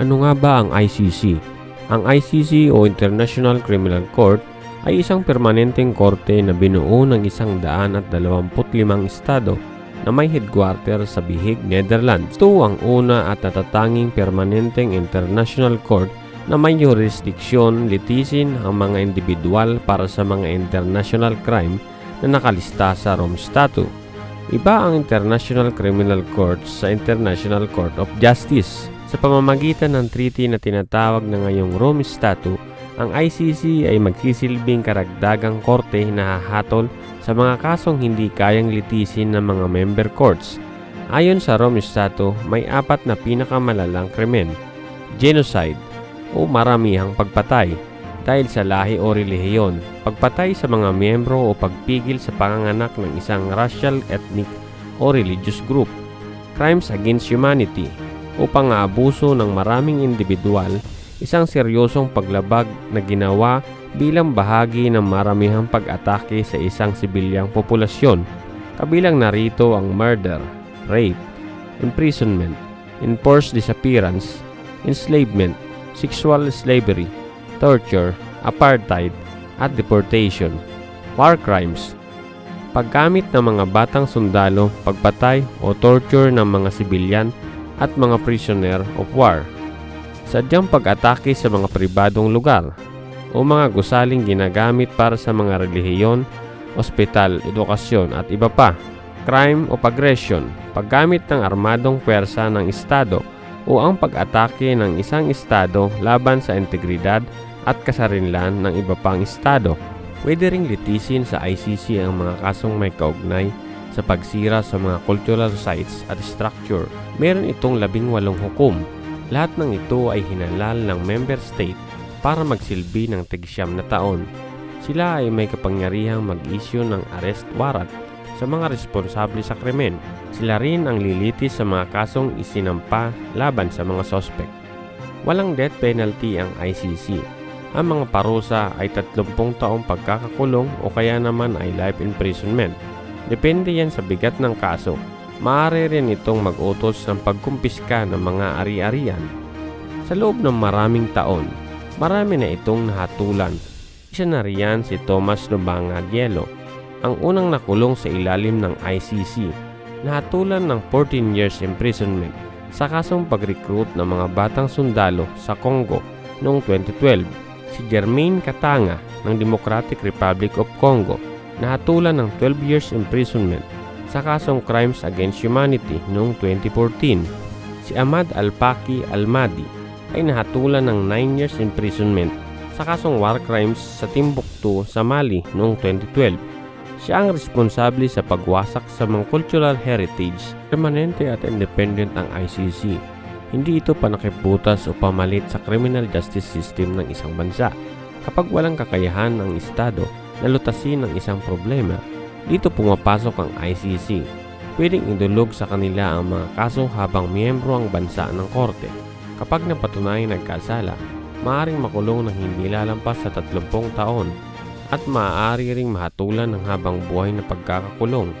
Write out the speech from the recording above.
Ano nga ba ang ICC? Ang ICC o International Criminal Court ay isang permanenteng korte na binuo ng isang daan at dalawamput limang estado na may headquarter sa Bihig, Netherlands. Ito ang una at natatanging permanenteng international court na may jurisdiksyon litisin ang mga individual para sa mga international crime na nakalista sa Rome Statute. Iba ang International Criminal Court sa International Court of Justice. Sa pamamagitan ng treaty na tinatawag na ngayong Rome Statute, ang ICC ay magsisilbing karagdagang korte na hahatol sa mga kasong hindi kayang litisin ng mga member courts. Ayon sa Rome Statute, may apat na pinakamalalang krimen. Genocide o maramihang pagpatay dahil sa lahi o relihiyon, pagpatay sa mga miyembro o pagpigil sa panganganak ng isang racial, ethnic o religious group. Crimes against humanity o pang-aabuso ng maraming individual isang seryosong paglabag na ginawa bilang bahagi ng maramihang pag-atake sa isang sibilyang populasyon. Kabilang narito ang murder, rape, imprisonment, enforced disappearance, enslavement, sexual slavery, torture, apartheid, at deportation. War crimes, paggamit ng mga batang sundalo, pagpatay o torture ng mga sibilyan at mga prisoner of war sadyang pag-atake sa mga pribadong lugar o mga gusaling ginagamit para sa mga relihiyon, ospital, edukasyon at iba pa. Crime o aggression, paggamit ng armadong pwersa ng Estado o ang pag-atake ng isang Estado laban sa integridad at kasarinlan ng iba pang Estado. Pwede ring litisin sa ICC ang mga kasong may kaugnay sa pagsira sa mga cultural sites at structure. Meron itong labing walong hukom lahat ng ito ay hinalal ng member state para magsilbi ng tigsyam na taon. Sila ay may kapangyarihang mag-issue ng arrest warrant sa mga responsable sa krimen. Sila rin ang lilitis sa mga kasong isinampa laban sa mga sospek. Walang death penalty ang ICC. Ang mga parusa ay 30 taong pagkakakulong o kaya naman ay life imprisonment. Depende yan sa bigat ng kaso maaari rin itong mag-utos ng pagkumpiska ng mga ari-arian. Sa loob ng maraming taon, marami na itong nahatulan. Isa na riyan si Thomas Lubanga Dielo, ang unang nakulong sa ilalim ng ICC. Nahatulan ng 14 years imprisonment sa kasong pag-recruit ng mga batang sundalo sa Congo noong 2012. Si Jermaine Katanga ng Democratic Republic of Congo nahatulan ng 12 years imprisonment sa kasong Crimes Against Humanity noong 2014. Si Ahmad Alpaki Almadi ay nahatulan ng 9 years imprisonment sa kasong war crimes sa Timbuktu sa Mali noong 2012. Siya ang responsable sa pagwasak sa mga cultural heritage. Permanente at independent ang ICC. Hindi ito panakiputas o pamalit sa criminal justice system ng isang bansa. Kapag walang kakayahan ng Estado na lutasin ang isang problema, dito pumapasok ang ICC. Pwedeng idulog sa kanila ang mga kaso habang miyembro ang bansa ng korte. Kapag napatunayan nagkasala, maaaring makulong ng hindi lalampas sa 30 taon at maaari ring mahatulan ng habang buhay na pagkakakulong